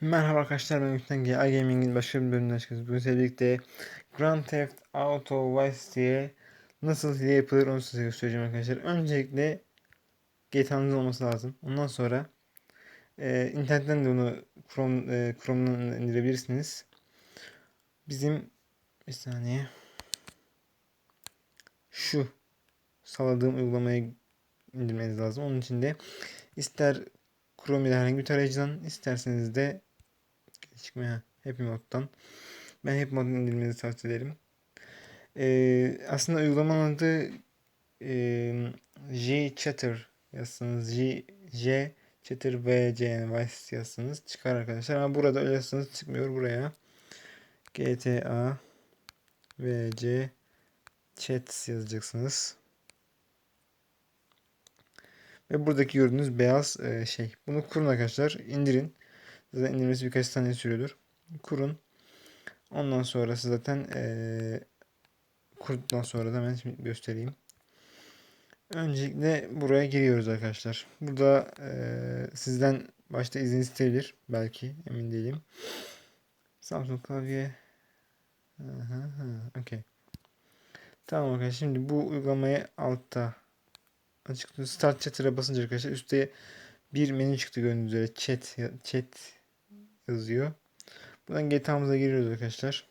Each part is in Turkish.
Merhaba arkadaşlar ben Ülkten G. iGaming'in başka bir bölümünden çıkıyoruz. Bugün sizlerle birlikte Grand Theft Auto Vice City'ye nasıl hile yapılır onu size göstereceğim arkadaşlar. Öncelikle GTA'nız olması lazım. Ondan sonra e, internetten de onu Chrome, e, Chrome'dan indirebilirsiniz. Bizim bir saniye şu sağladığım uygulamayı indirmeniz lazım. Onun için de ister Chrome ile herhangi bir tarayıcıdan isterseniz de çıkmaya Happy Mode'dan. Ben Happy Mode'dan indirmenizi tavsiye ederim. Ee, aslında uygulamanın adı e, J Chatter yazsanız J, J Chatter VC yani Vice yazsanız çıkar arkadaşlar. Ama burada öyle yazsanız çıkmıyor buraya. GTA VC Chat yazacaksınız. Ve buradaki gördüğünüz beyaz e, şey. Bunu kurun arkadaşlar. indirin. Zaten indirmesi birkaç saniye sürüyordur. Kurun. Ondan sonrası zaten e, kurduktan sonra da ben şimdi göstereyim. Öncelikle buraya giriyoruz arkadaşlar. Burada e, sizden başta izin isteyebilir. Belki emin değilim. Samsung klavye. Okay. Tamam arkadaşlar. Şimdi bu uygulamayı altta açıkçası Start Chatter'a basınca arkadaşlar üstte bir menü çıktı gördüğünüz üzere. Chat, chat yazıyor. Buradan GTA'mıza giriyoruz arkadaşlar.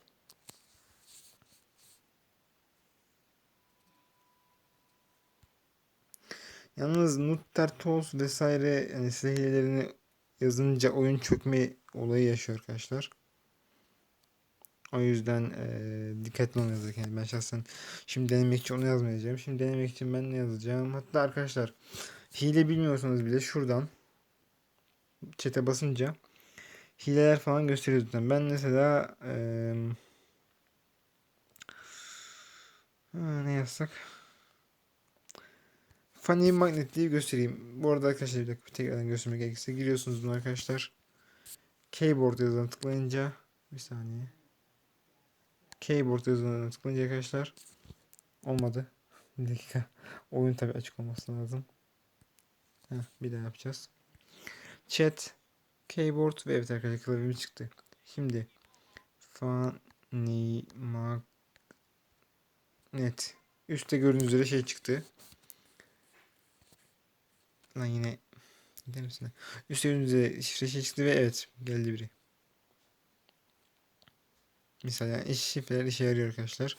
Yalnız Nutter Tools vesaire yani hilelerini yazınca oyun çökme olayı yaşıyor arkadaşlar. O yüzden e, dikkatli olmalıyız. Yani ben şahsen şimdi denemek için onu yazmayacağım. Şimdi denemek için ben ne yazacağım? Hatta arkadaşlar hile bilmiyorsanız bile şuradan çete basınca hileler falan gösteriyor. Ben mesela e, ne yazsak? Funny Magnet diye göstereyim. Bu arada arkadaşlar bir dakika tekrardan göstermek gerekirse giriyorsunuz bunu arkadaşlar. Keyboard yazılan tıklayınca bir saniye. Keyboard yazılan tıklayınca arkadaşlar olmadı. Bir dakika. Oyun tabi açık olması lazım. Heh, bir daha yapacağız. Chat, keyboard ve evet arkadaşlar klavyemiz çıktı. Şimdi Funny Magnet. Üstte gördüğünüz üzere şey çıktı. Lan yine gider misin? Üstte gördüğünüz şifre şey çıktı ve evet geldi biri. Mesela yani şifreler işe yarıyor arkadaşlar.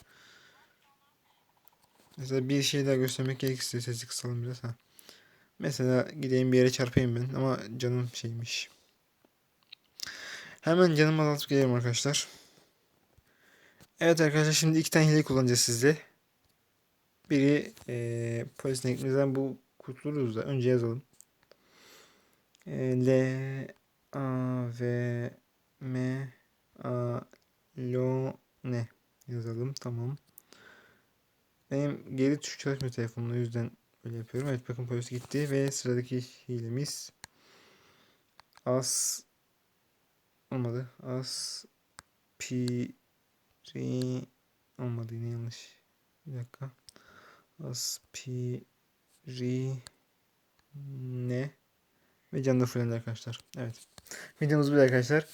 Mesela bir şey daha göstermek gerekirse sesi kısalım biraz ha. Mesela gideyim bir yere çarpayım ben ama canım şeymiş. Hemen canımı azaltıp geliyorum arkadaşlar. Evet arkadaşlar şimdi iki tane hile kullanacağız sizle. Biri ee, polis eklimizden bu kurtuluruz da önce yazalım. E, L A V M A Lo ne yazalım tamam. Benim geri tuş çalışmıyor telefonla yüzden öyle yapıyorum. Evet bakın polis gitti ve sıradaki hilemiz as olmadı. As pi ri olmadı yine yanlış. Bir dakika. As pi ri ne ve canlı fullendi arkadaşlar. Evet. Videomuz bu arkadaşlar.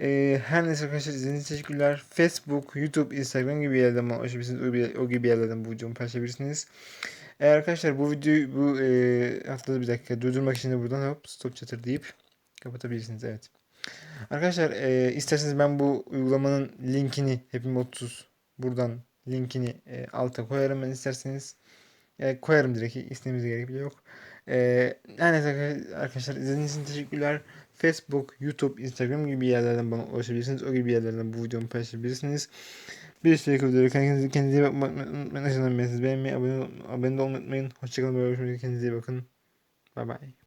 Ee, her neyse arkadaşlar izlediğiniz için teşekkürler. Facebook, YouTube, Instagram gibi yerlerden ulaşabilirsiniz. O gibi yerlerden bu videomu paylaşabilirsiniz. Eğer arkadaşlar bu videoyu bu e, haftada bir dakika durdurmak için de buradan hop stop chatter deyip kapatabilirsiniz. Evet. Arkadaşlar e, isterseniz ben bu uygulamanın linkini Happy 30 buradan linkini e, alta koyarım ben isterseniz. E, koyarım direkt. İstememize gerek bile yok. E, neyse arkadaşlar izlediğiniz için teşekkürler. Facebook, YouTube, Instagram gibi yerlerden bana ulaşabilirsiniz. O gibi yerlerden bu videomu paylaşabilirsiniz. Bir sonraki videoda kendinize, kendinize iyi bakmayı beğenmeyi, abone, abone olmayı unutmayın. Hoşçakalın. Kendinize iyi bakın. Bye bye.